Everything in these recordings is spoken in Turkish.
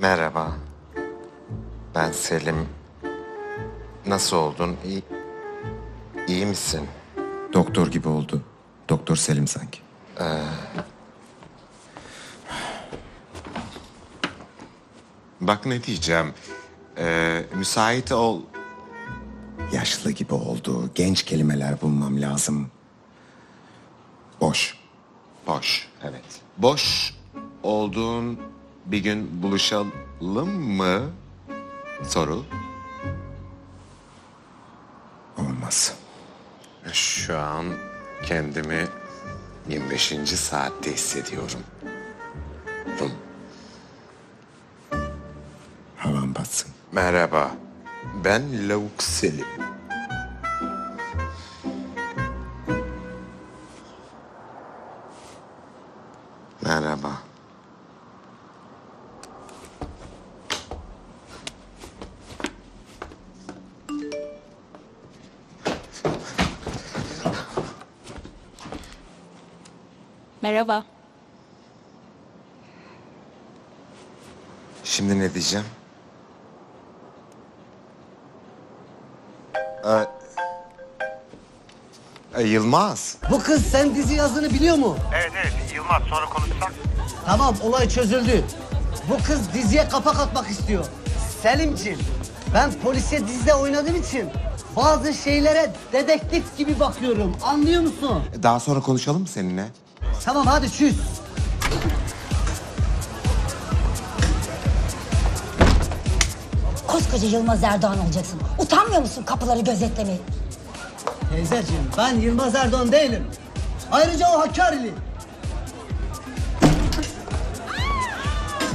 Merhaba. Ben Selim. Nasıl oldun? İyi, iyi misin? Doktor gibi oldu. Doktor Selim sanki. Bak ne diyeceğim. Ee, müsait ol. Yaşlı gibi oldu. Genç kelimeler bulmam lazım. Boş. Boş. Evet. Boş olduğun bir gün buluşalım mı? Soru. Olmaz. Şu an kendimi 25. saatte hissediyorum. Rum. Havan batsın. Merhaba. Ben Lavuk Selim. Merhaba. Merhaba. Şimdi ne diyeceğim? Ee, e, Yılmaz. Bu kız sen dizi yazını biliyor mu? Evet evet Yılmaz sonra konuşsak. Tamam olay çözüldü. Bu kız diziye kapak atmak istiyor. Selimciğim ben polisiye dizide oynadığım için bazı şeylere dedektif gibi bakıyorum. Anlıyor musun? Daha sonra konuşalım mı seninle? Tamam hadi çüz. Koskoca Yılmaz Erdoğan olacaksın. Utanmıyor musun kapıları gözetlemeyi? Teyzeciğim ben Yılmaz Erdoğan değilim. Ayrıca o Hakkari'li.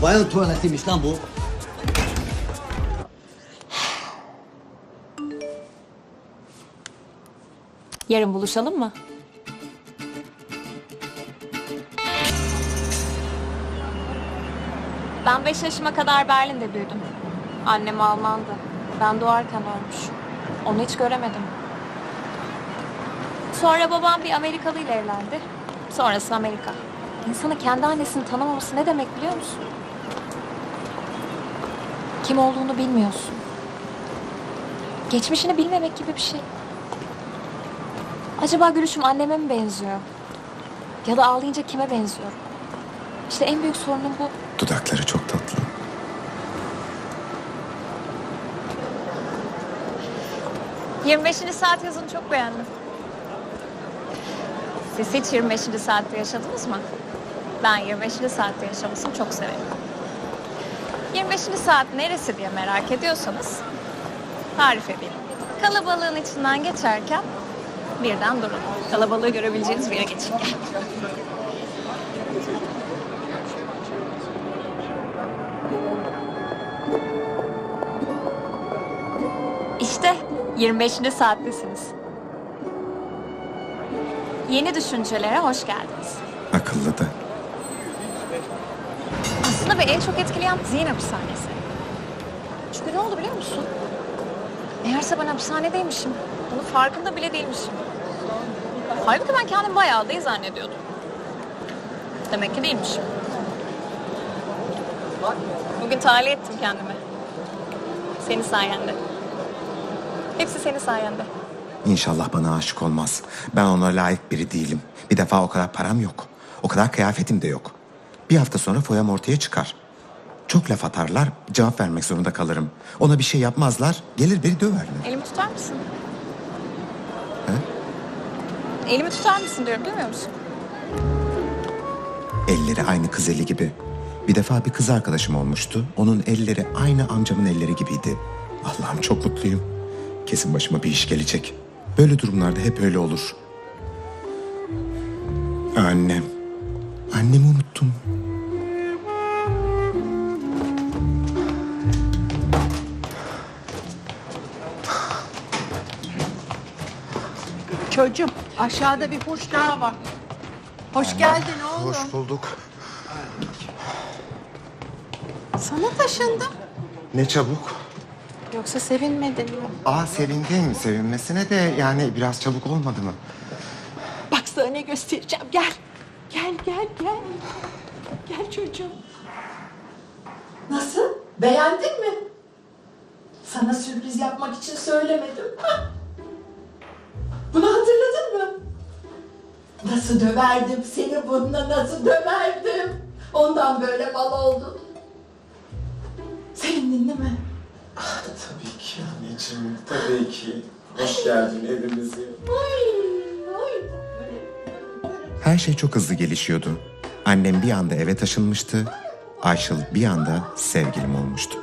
Bayan tuvaletiymiş lan bu. Yarın buluşalım mı? Ben beş yaşıma kadar Berlin'de büyüdüm. Annem Almandı. Ben doğarken ölmüş. Onu hiç göremedim. Sonra babam bir Amerikalı ile evlendi. Sonrası Amerika. İnsanın kendi annesini tanımaması ne demek biliyor musun? Kim olduğunu bilmiyorsun. Geçmişini bilmemek gibi bir şey. Acaba gülüşüm anneme mi benziyor? Ya da ağlayınca kime benziyor? İşte en büyük sorunum bu. Dudakları çok tatlı. Cık. 25. saat yazını çok beğendim. Siz hiç 25. saatte yaşadınız mı? Ben 25. saatte yaşamasını çok severim. 25. saat neresi diye merak ediyorsanız tarif edeyim. Kalabalığın içinden geçerken birden durun. Kalabalığı görebileceğiniz bir yere geçin. İşte 25. saattesiniz. Yeni düşüncelere hoş geldiniz. Akıllı da. Aslında beni en çok etkileyen zihin hapishanesi. Çünkü ne oldu biliyor musun? Meğerse ben hapishanedeymişim. Bunun farkında bile değilmişim. Halbuki ben kendimi bayağı iyi zannediyordum. Demek ki değilmişim. Bugün tahliye ettim kendimi. Senin sayende. Hepsi senin sayende. İnşallah bana aşık olmaz. Ben ona layık biri değilim. Bir defa o kadar param yok. O kadar kıyafetim de yok. Bir hafta sonra foyam ortaya çıkar. Çok laf atarlar, cevap vermek zorunda kalırım. Ona bir şey yapmazlar, gelir beni döverler. Elimi tutar mısın? Elimi tutar mısın diyorum duymuyor musun? Elleri aynı kız eli gibi. Bir defa bir kız arkadaşım olmuştu. Onun elleri aynı amcamın elleri gibiydi. Allah'ım çok mutluyum. Kesin başıma bir iş gelecek. Böyle durumlarda hep öyle olur. Annem. Annemi unuttum. Çocuğum aşağıda bir hoş daha var. Hoş geldin oğlum. Hoş bulduk. Sana taşındım. Ne çabuk. Yoksa sevinmedin mi? Aa sevindim. Sevinmesine de yani biraz çabuk olmadı mı? Bak sana ne göstereceğim. Gel. Gel gel gel. Gel çocuğum. Nasıl? Beğendin mi? Sana sürpriz yapmak için söylemedim. Bunu hatırladın mı? Nasıl döverdim seni bununla nasıl döverdim? Ondan böyle bal oldun. Sevindin değil mi? Tabii ki anneciğim, tabii ki. Hoş geldin evimize. Her şey çok hızlı gelişiyordu. Annem bir anda eve taşınmıştı. Ayşıl bir anda sevgilim olmuştu.